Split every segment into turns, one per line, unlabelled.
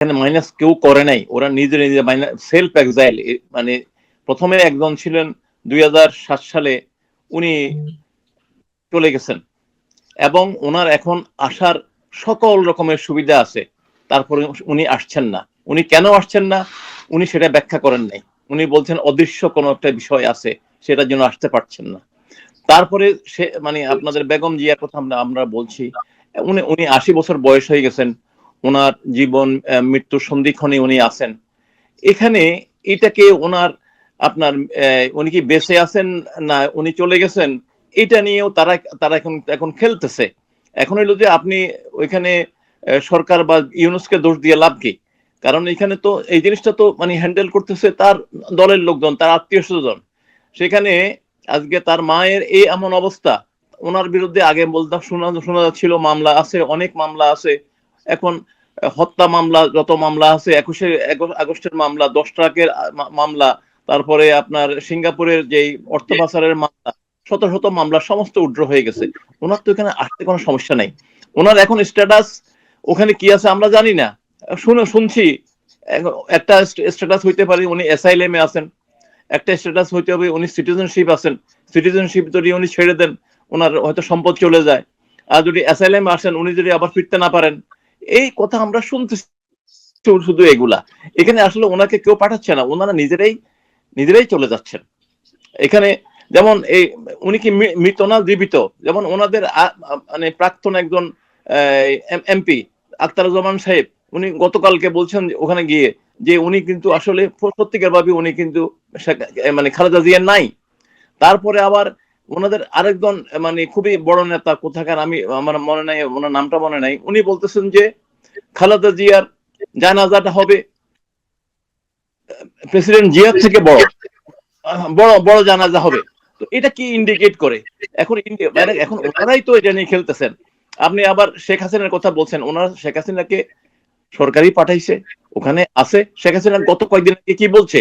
এখানে মাইনাস কেউ করে নাই। ওরা নিজে নিজে মাইনাস সেলফ এক্সাইল মানে প্রথমে একজন ছিলেন দুই সালে, উনি চলে গেছেন। এবং ওনার এখন আসার সকল রকমের সুবিধা আছে। তারপরে উনি আসছেন না। উনি কেন আসছেন না? উনি সেটা ব্যাখ্যা করেন নাই। উনি বলছেন, অদৃশ্য কোনো একটা বিষয় আছে, সেটার জন্য আসতে পারছেন না। তারপরে সে মানে আপনাদের বেগম জিয়ার কথা আমরা আমরা বলছি, উনি উনি আশি বছর বয়স হয়ে গেছেন। ওনার জীবন আহ, মৃত্যুর সন্ধিক্ষণে উনি আছেন। এখানে এটাকে ওনার আপনার উনি কি বেঁচে আছেন না উনি চলে গেছেন এটা নিয়েও তারা তারা এখন এখন খেলতেছে। এখন হইল যে আপনি ওইখানে সরকার বা ইউনুসকে দোষ দিয়ে লাভ কি? কারণ এখানে তো এই জিনিসটা তো মানে হ্যান্ডেল করতেছে তার দলের লোকজন তার আত্মীয় স্বজন। সেখানে আজকে তার মায়ের এই এমন অবস্থা ওনার বিরুদ্ধে আগে বলতাম শোনা শোনা যাচ্ছিল মামলা আছে অনেক মামলা আছে। এখন হত্যা মামলা, যত মামলা আছে, একুশে আগস্টের মামলা, দশ ট্রাকের মামলা, তারপরে আপনার সিঙ্গাপুরের যেই অর্থ পাচারের মামলা, শত শত মামলা, সমস্ত উড্র হয়ে গেছে। ওনার তো এখানে আসতে কোনো সমস্যা নাই। ওনার এখন স্ট্যাটাস, ওখানে কি আছে আমরা জানি না। শুনে শুনছি একটা স্ট্যাটাস হইতে পারে উনি এসআইএলএম এ আছেন, একটা স্ট্যাটাস হইতে হবে উনি সিটিজেনশিপ আছেন। সিটিজেনশিপ যদি উনি ছেড়ে দেন, ওনার হয়তো সম্পদ চলে যায়। আর যদি এসআইএলএম আসেন, উনি যদি আবার ফিরতে না পারেন এই কথা আমরা শুনতেছি শুধু এগুলা। এখানে আসলে ওনাকে কেউ পাঠাচ্ছে না, ওনারা নিজেরাই নিজেরাই চলে যাচ্ছেন। এখানে যেমন এই, উনি কি মৃত না জীবিত? যেমন ওনাদের মানে প্রাক্তন একজন এমপি আখতারুজ্জামান সাহেব, উনি গতকালকে বলছেন ওখানে গিয়ে যে উনি কিন্তু আসলে সত্যিকার ভাবে উনি কিন্তু মানে খালেদা জিয়া নাই। তারপরে আবার ওনাদের আরেকজন মানে খুবই বড় নেতা, কোথাকার, আমি, আমার মনে নাই, ওনার নামটা মনে নাই, উনি বলতেছেন যে, খালেদা জিয়ার জানাজাটা হবে, প্রেসিডেন্ট জিয়ার থেকে বড় বড় বড় জানাজা হবে। তো এটা কি ইন্ডিকেট করে? এখন মানে এখন ওনারাই তো এটা নিয়ে খেলতেছেন। আপনি আবার শেখ হাসিনার কথা বলছেন, ওনারা শেখ হাসিনাকে সরকারি পাঠাইছে, ওখানে আছে। শেখ হাসিনা গত কয়েকদিন আগে কি বলছে?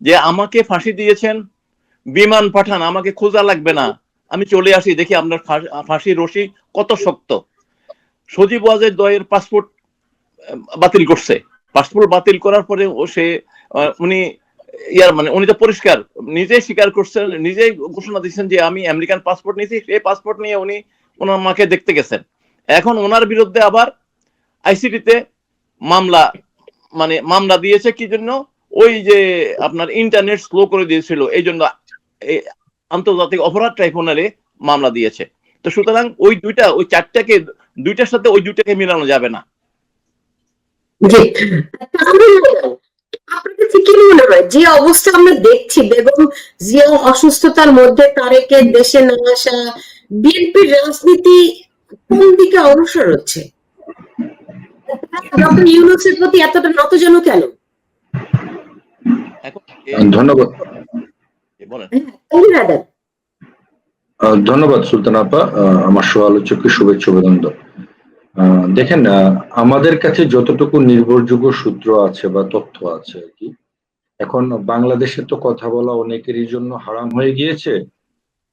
যে আমাকে ফাঁসি দিয়েছেন বিমান পাঠান, আমাকে খোঁজা লাগবে না। আমি চলে আসি, দেখি আপনার ফাঁসি রশি কত শক্ত। সজীব ওয়াজের দয়ের পাসপোর্ট বাতিল করছে। পাসপোর্ট বাতিল করার পরে ও সে উনি, ইয়ার মানে উনি তো পরিষ্কার, নিজেই স্বীকার করছেন, নিজেই ঘোষণা দিচ্ছেন যে আমি আমেরিকান পাসপোর্ট নিয়েছি সেই পাসপোর্ট নিয়ে উনি ওনার মাকে দেখতে গেছেন। এখন ওনার বিরুদ্ধে আবার আইসিটিতে মামলা মানে মামলা দিয়েছে কি জন্য? ওই যে আপনার ইন্টারনেট স্লো করে দিয়েছিল, এই জন্য আন্তর্জাতিক অপরাধ ট্রাইব্যুনালে মামলা দিয়েছে। তো সুতরাং ওই দুইটা ওই চারটাকে দুইটার সাথে ওই দুইটাকে মিলানো যাবে না।
আপনার কাছে কি মনে হয় যে অবস্থা আমরা দেখছি বেগম জিয়া অসুস্থতার মধ্যে তারেকের দেশে না আসা বিএনপির রাজনীতি কোন দিকে অগ্রসর হচ্ছে? ডক্টর ইউনুসের প্রতি এতটা নতজন কেন?
ধন্যবাদ।
বলেন।
আহ, ধন্যবাদ সুলতান আপা। আহ, আমার সহ আলোচককে শুভেচ্ছা অভিনন্দন। আহ, দেখেন আহ, আমাদের কাছে যতটুকু নির্ভরযোগ্য সূত্র আছে বা তথ্য আছে আর কি এখন বাংলাদেশে তো কথা বলা অনেকেরই জন্য হারাম হয়ে গিয়েছে।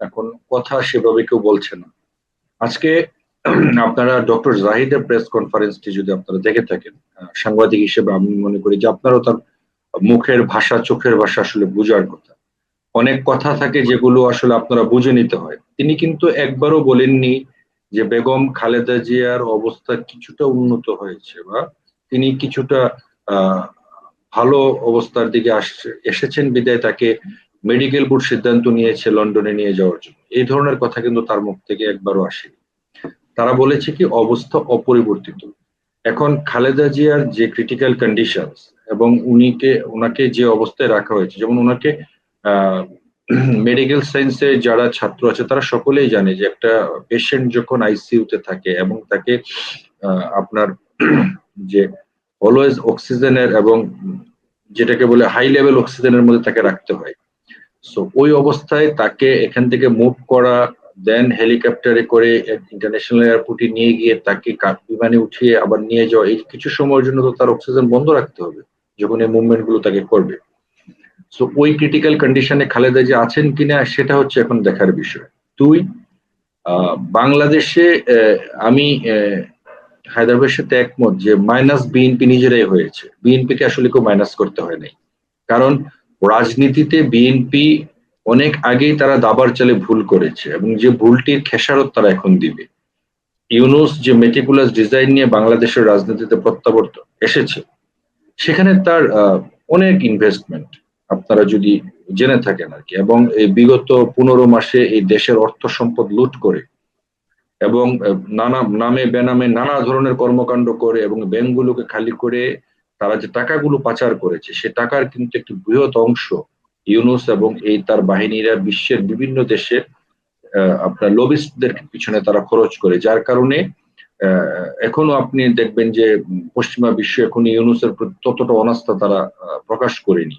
এখন কথা সেভাবে কেউ বলছে না। আজকে আপনারা ডক্টর জাহিদের প্রেস কনফারেন্সটি যদি আপনারা দেখে থাকেন আহ, সাংবাদিক হিসেবে আমি মনে করি যে আপনারও তার মুখের ভাষা চোখের ভাষা আসলে বোঝার কথা। অনেক কথা থাকে যেগুলো আসলে আপনারা বুঝে নিতে হয়। তিনি কিন্তু একবারও বলেননি যে বেগম খালেদা জিয়ার অবস্থা কিছুটা উন্নত হয়েছে বা তিনি কিছুটা ভালো অবস্থার দিকে আসছে, এসেছেন বিদায় তাকে মেডিকেল বোর্ড সিদ্ধান্ত নিয়েছে লন্ডনে নিয়ে যাওয়ার জন্য। এই ধরনের কথা কিন্তু তার মুখ থেকে একবারও আসেনি। তারা বলেছে কি অবস্থা অপরিবর্তিত। এখন খালেদা জিয়ার যে ক্রিটিক্যাল কন্ডিশন এবং উনিকে, ওনাকে যে অবস্থায় রাখা হয়েছে, যেমন ওনাকে মেডিকেল সায়েন্সে যারা ছাত্র আছে, তারা সকলেই জানে যে একটা পেশেন্ট যখন আইসিইউতে থাকে এবং তাকে আপনার যে অলওয়েজ অক্সিজেনের এবং যেটাকে বলে হাই লেভেল অক্সিজেনের মধ্যে তাকে রাখতে হয়। সো ওই অবস্থায় তাকে এখান থেকে মুভ করা দেন হেলিকপ্টারে করে ইন্টারন্যাশনাল এয়ারপোর্টে নিয়ে গিয়ে তাকে বিমানে উঠিয়ে আবার নিয়ে যাওয়া, এই কিছু সময়ের জন্য তো তার অক্সিজেন বন্ধ রাখতে হবে, যখন এই মুভমেন্টগুলো তাকে করবে। সো ওই ক্রিটিক্যাল কন্ডিশনে খালেদা যে আছেন কিনা সেটা হচ্ছে এখন দেখার বিষয়। দুই বাংলাদেশে আমি হায়দ্রাবাদের সাথে একমত যে মাইনাস বিএনপি নিজেরাই হয়েছে। বিএনপিকে আসলে কেউ মাইনাস করতে হয় নাই। কারণ রাজনীতিতে বিএনপি অনেক আগেই তারা দাবার চালে ভুল করেছে এবং যে ভুলটির খেসারত তারা এখন দিবে। ইউনুস যে মেটিকুলাস ডিজাইন নিয়ে বাংলাদেশের রাজনীতিতে প্রত্যাবর্তন এসেছে, সেখানে তার অনেক ইনভেস্টমেন্ট আপনারা যদি জেনে থাকেন আর কি, এবং এই বিগত পনেরো মাসে এই দেশের অর্থ সম্পদ লুট করে এবং নানা, নামে বেনামে নানা ধরনের কর্মকাণ্ড করে এবং ব্যাংকগুলোকে খালি করে তারা যে টাকাগুলো পাচার করেছে, সে টাকার কিন্তু একটি বৃহৎ অংশ ইউনুস এবং এই তার বাহিনীরা বিশ্বের বিভিন্ন দেশে আপনার লবিস্টদের পিছনে তারা খরচ করে, যার কারণে এখনও আপনি দেখবেন যে পশ্চিমা বিশ্ব এখন ইউনুসের প্রতি ততটা অনাস্থা তারা প্রকাশ করেনি।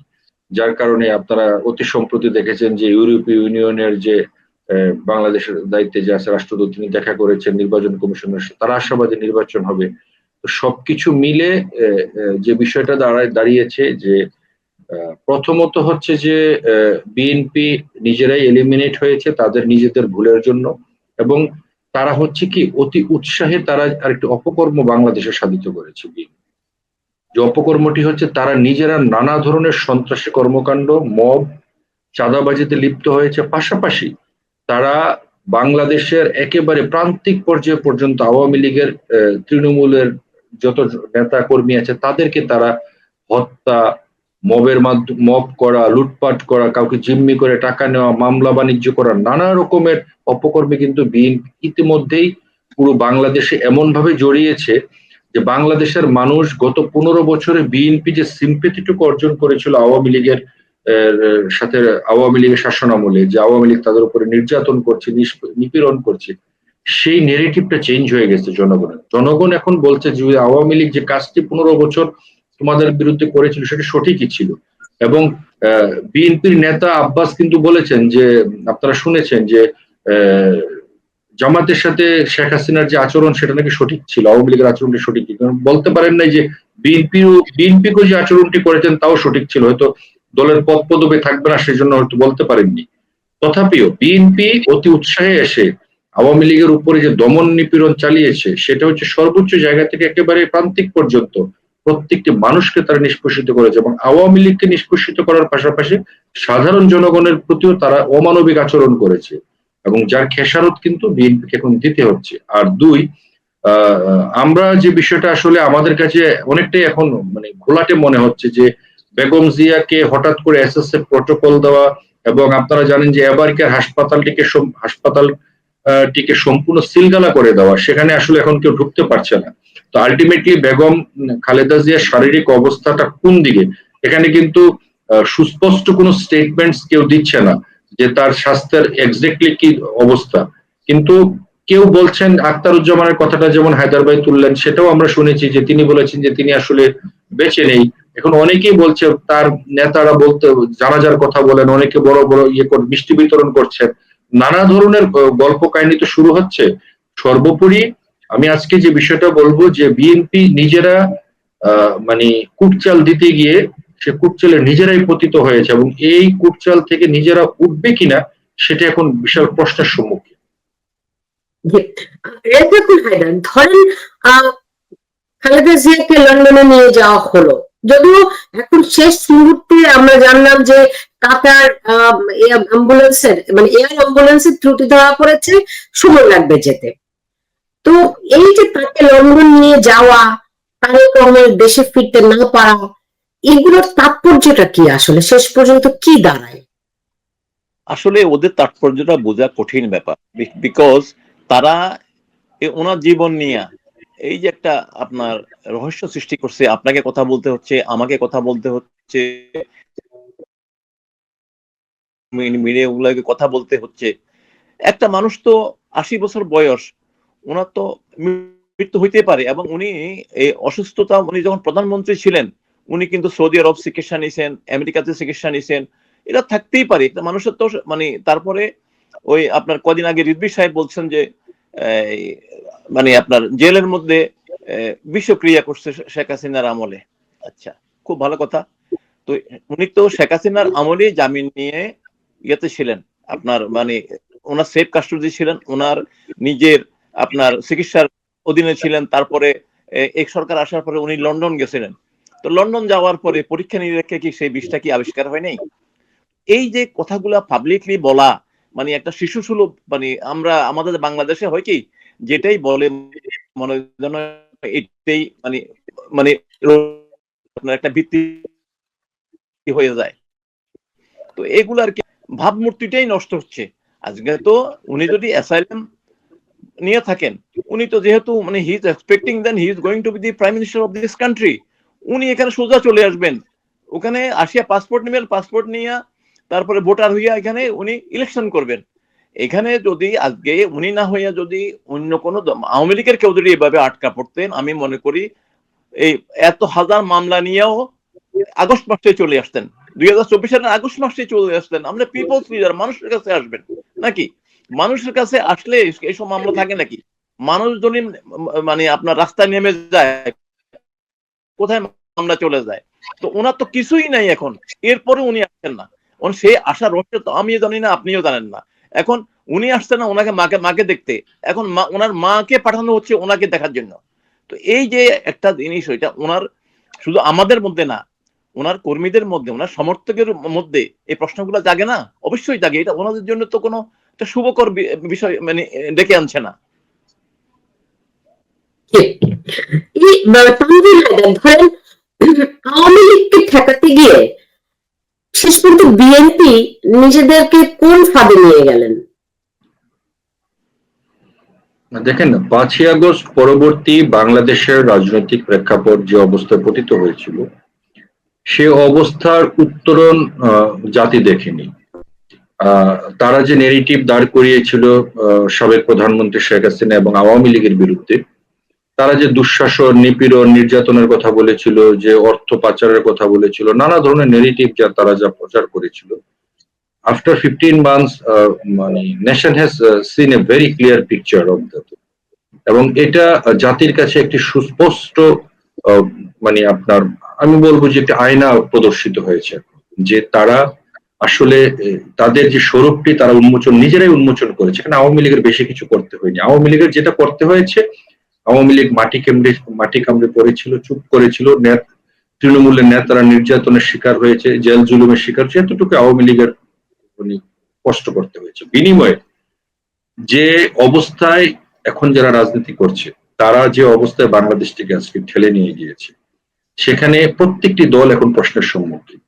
যার কারণে আপনারা অতি সম্প্রতি দেখেছেন যে ইউরোপীয় ইউনিয়নের যে বাংলাদেশের দায়িত্বে যে আছে রাষ্ট্রদূত, তিনি দেখা করেছেন নির্বাচন কমিশনের। তারা আশাবাদী নির্বাচন হবে তো সবকিছু মিলে যে বিষয়টা দাঁড়ায় দাঁড়িয়েছে যে প্রথমত হচ্ছে যে বিএনপি নিজেরাই এলিমিনেট হয়েছে তাদের নিজেদের ভুলের জন্য এবং তারা হচ্ছে কি অতি উৎসাহে তারা আরেকটি অপকর্ম বাংলাদেশে সাধিত করেছে বিএনপি যে অপকর্মটি হচ্ছে তারা নিজেরা নানা ধরনের সন্ত্রাসী কর্মকাণ্ড, মব, চাঁদাবাজিতে লিপ্ত হয়েছে। পাশাপাশি তারা বাংলাদেশের একেবারে প্রান্তিক পর্যায়ে পর্যন্ত আওয়ামী লীগের তৃণমূলের যত নেতা কর্মী আছে, তাদেরকে তারা হত্যা, মবের মাধ্যমে, মব করা, লুটপাট করা, কাউকে জিম্মি করে টাকা নেওয়া, মামলা বাণিজ্য করা, নানা রকমের অপকর্মে কিন্তু বিএনপি ইতিমধ্যেই পুরো বাংলাদেশে এমন ভাবে জড়িয়েছে যে বাংলাদেশের মানুষ গত পনেরো বছরে বিএনপি যে সিম্পেথিটুকু অর্জন করেছিল আওয়ামী লীগের সাথে আওয়ামী লীগের শাসন আমলে যে আওয়ামী লীগ তাদের উপরে নির্যাতন করছে নিপীড়ন করছে, সেই নেগেটিভটা চেঞ্জ হয়ে গেছে জনগণের। জনগণ এখন বলছে যে আওয়ামী লীগ যে কাজটি পনেরো বছর তোমাদের বিরুদ্ধে করেছিল সেটা সঠিকই ছিল। এবং বিএনপির নেতা আব্বাস কিন্তু বলেছেন যে, আপনারা শুনেছেন যে জামাতের সাথে শেখ হাসিনার যে আচরণ, সেটা নাকি সঠিক ছিল? আওয়ামী লীগের আচরণটি সঠিক কারণ বলতে পারেন নাই যে বিএনপিও বিএনপিকে যে আচরণটি করেছেন, তাও সঠিক ছিল। হয়তো দলের পদ পদবি থাকবে না, সেজন্য হয়তো বলতে পারেননি। তথাপিও বিএনপি অতি উৎসাহে এসে আওয়ামী লীগের উপরে যে দমন নিপীড়ন চালিয়েছে, সেটা হচ্ছে সর্বোচ্চ জায়গা থেকে একেবারে প্রান্তিক পর্যন্ত প্রত্যেকটি মানুষকে তারা নিষ্পেষিত করেছে এবং আওয়ামী লীগকে নিষ্পেষিত করার পাশাপাশি সাধারণ জনগণের প্রতিও তারা অমানবিক আচরণ করেছে। এবং যার খেসারত কিন্তু বিএনপিকে এখন দিতে হচ্ছে। আর দুই আমরা যে বিষয়টা আসলে আমাদের কাছে অনেকটাই এখন মানে ঘোলাটে মনে হচ্ছে যে বেগম জিয়াকে হঠাৎ করে এসএসএফ প্রটোকল দেওয়া এবং আপনারা জানেন যে এবারকার হাসপাতালটিকে হাসপাতাল টিকে সম্পূর্ণ সিলগালা করে দেওয়া, সেখানে আসলে এখন কেউ ঢুকতে পারছে না। তো আলটিমেটলি বেগম খালেদা জিয়ার শারীরিক অবস্থাটা কোন দিকে? এখানে কিন্তু সুস্পষ্ট কোনো স্টেটমেন্টস কেউ দিচ্ছে না। যে তার স্বাস্থ্যের এক্স্যাক্টলি কি অবস্থা। কিন্তু কেউ বলছেন আক্তারুজ্জামানের কথাটা যেমন হায়দ্রাবাদ তুললেন, সেটাও আমরা শুনেছি যে তিনি বলেছেন যে তিনি আসলে বেঁচে নেই। এখন অনেকেই বলছে তার নেতারা বলতে, জানাজার কথা বলেন, অনেকে বড় বড় ইয়ে করে, মিষ্টি বিতরণ করছেন। নানা ধরনের গল্প কাহিনী তো শুরু হচ্ছে। সর্বোপরি আমি আজকে যে বিষয়টা বলব যে বিএনপি নিজেরা মানে কুটচাল দিতে গিয়ে সে কুটচালে নিজেরাই পতিত হয়েছে এবং এই কুটচাল থেকে নিজেরা উঠবে কিনা, সেটা এখন বিশাল প্রশ্নের সম্মুখীন।
ধরেন খালেদা জিয়াকে লন্ডনে নিয়ে যাওয়া হলো। যদিও এখন শেষ মুহূর্তে আমরা জানলাম যে কাতার অ্যাম্বুলেন্সের মানে এয়ার অ্যাম্বুলেন্সের ত্রুটি ধরা পড়েছে, সময় লাগবে যেতে। তো এই যে তাকে লন্ডন নিয়ে যাওয়া তারেক রহমানের দেশে ফিরতে না পারা এগুলোর তাৎপর্যটা কি আসলে? শেষ পর্যন্ত কি দাঁড়ায়?
আসলে ওদের তাৎপর্যটা বোঝা কঠিন ব্যাপার। বিকজ তারা ওনার জীবন নিয়ে এই যে একটা আপনার রহস্য সৃষ্টি করছে, আপনাকে কথা বলতে হচ্ছে, আমাকে কথা বলতে হচ্ছে মিডিয়া কথা বলতে হচ্ছে। একটা মানুষ তো আশি বছর বয়স, ওনার তো মৃত্যু হইতে পারে এবং উনি এই অসুস্থতা, উনি যখন প্রধানমন্ত্রী ছিলেন উনি কিন্তু সৌদি আরব চিকিৎসা নিয়েছেন আমেরিকাতে চিকিৎসা নিয়েছেন এটা থাকতেই পারে। মানুষের তো মানে তারপরে ওই আপনার কদিন আগে রিদবি সাহেব বলছেন যে মানে আপনার জেলের মধ্যে বিষক্রিয়া করছে শেখ হাসিনার আমলে। আচ্ছা খুব ভালো কথা। তো উনি তো শেখ হাসিনার আমলে জামিন নিয়ে ইয়েতে ছিলেন। আপনার মানে ওনার সেফ কাস্টডি ছিলেন, ওনার নিজের আপনার চিকিৎসার অধীনে ছিলেন। তারপরে এক সরকার আসার পরে উনি লন্ডন গেছিলেন। তো লন্ডন যাওয়ার পরে পরীক্ষা নিরীক্ষা কি সেই বিষটা কি আবিষ্কার হয় নাই এই যে কথাগুলা পাবলিকলি বলা মানে একটা শিশু সুলভ মানে আমরা আমাদের বাংলাদেশে হয় কি, যেটাই বলে মনে এটাই মানে মানে একটা ভিত্তি হয়ে যায়। তো এগুলো আর কি, ভাবমূর্তিটাই নষ্ট হচ্ছে। আজকে তো উনি যদি অ্যাসাইলাম নিয়ে থাকেন, উনি তো যেহেতু মানে he is expecting then he is going to be the prime minister of this country উনি এখানে সোজা চলে আসবেন। ওখানে আসিয়া পাসপোর্ট নেবেন পাসপোর্ট নিয়ে তারপরে ভোটার হইয়া এখানে উনি ইলেকশন করবেন। এখানে যদি আজকে উনি না হইয়া যদি অন্য কোনো আওয়ামী লীগের কেউ যদি এভাবে আটকা পড়তেন, আমি মনে করি এই এত হাজার মামলা নিয়েও আগস্ট মাসে চলে আসতেন। দুই হাজার চব্বিশ সালের আগস্ট মাসে চলে আসতেন। আমরা পিপলস লিডার মানুষের কাছে আসবেন নাকি? মানুষের কাছে আসলে এইসব মামলা থাকে নাকি? মানুষ যদি মানে আপনার রাস্তায় নেমে যায়। কোথায় মামলা চলে যায়? তো ওনার তো কিছুই নাই এখন। এরপরে উনি আসছেন না। সে আসার রহস্য তো আমিও জানি না, আপনিও জানেন না। এখন উনি আসছেন না ওনাকে মাকে মাকে দেখতে। এখন মা, ওনার মাকে পাঠানো হচ্ছে ওনাকে দেখার জন্য। তো এই যে একটা জিনিস, ওইটা ওনার শুধু আমাদের মধ্যে না, ওনার কর্মীদের মধ্যে, ওনার সমর্থকের মধ্যে এই প্রশ্নগুলো জাগে না? অবশ্যই জাগে। এটা ওনাদের জন্য তো কোনো একটা শুভকর বিষয় মানে ডেকে আনছে না।
ধরেন আওয়ামী লীগকে ঠেকাতে গিয়ে শেষ পর্যন্ত বিএনপি নিজেদেরকে কোন ফাঁদে নিয়ে গেলেন?
দেখেন, পাঁচই আগস্ট পরবর্তী বাংলাদেশের রাজনৈতিক প্রেক্ষাপট যে অবস্থায় পতিত হয়েছিল, সে অবস্থার উত্তরণ জাতি দেখেনি। তারা যে নেগেটিভ দাঁড় করিয়েছিল সাবেক প্রধানমন্ত্রী শেখ হাসিনা এবং আওয়ামী লীগের বিরুদ্ধে তারা যে দুঃশাসন, নিপীড়ন, নির্যাতনের কথা বলেছিল, যে অর্থ পাচারের কথা বলেছিল, নানা ধরনের নেগেটিভ যা তারা যা প্রচার করেছিল। আফটার ফিফটিন মান্থস মানে nation has seen a very clear picture of that এবং এটা জাতির কাছে একটি সুস্পষ্ট মানে আপনার, আমি বলব যে একটি আয়না প্রদর্শিত হয়েছে। যে তারা আসলে তাদের যে স্বরূপটি তারা উন্মোচন, নিজেরাই উন্মোচন করেছে। কারণ আওয়ামী লীগের বেশি কিছু করতে হয়নি। আওয়ামী লীগের যেটা করতে হয়েছে আওয়ামী লীগ মাটি কেমড়ে, মাটি কামড়ে পড়েছিল, চুপ করেছিল। তৃণমূলের নেতারা নির্যাতনের শিকার হয়েছে, জেল জুলুমের শিকার হয়েছে। এতটুকু আওয়ামী লীগের কষ্ট করতে হয়েছে। বিনিময়ে যে অবস্থায় এখন যারা রাজনীতি করছে, তারা যে অবস্থায় বাংলাদেশটিকে আজকে ঠেলে নিয়ে গিয়েছে, সেখানে প্রত্যেকটি দল এখন প্রশ্নের সম্মুখীন।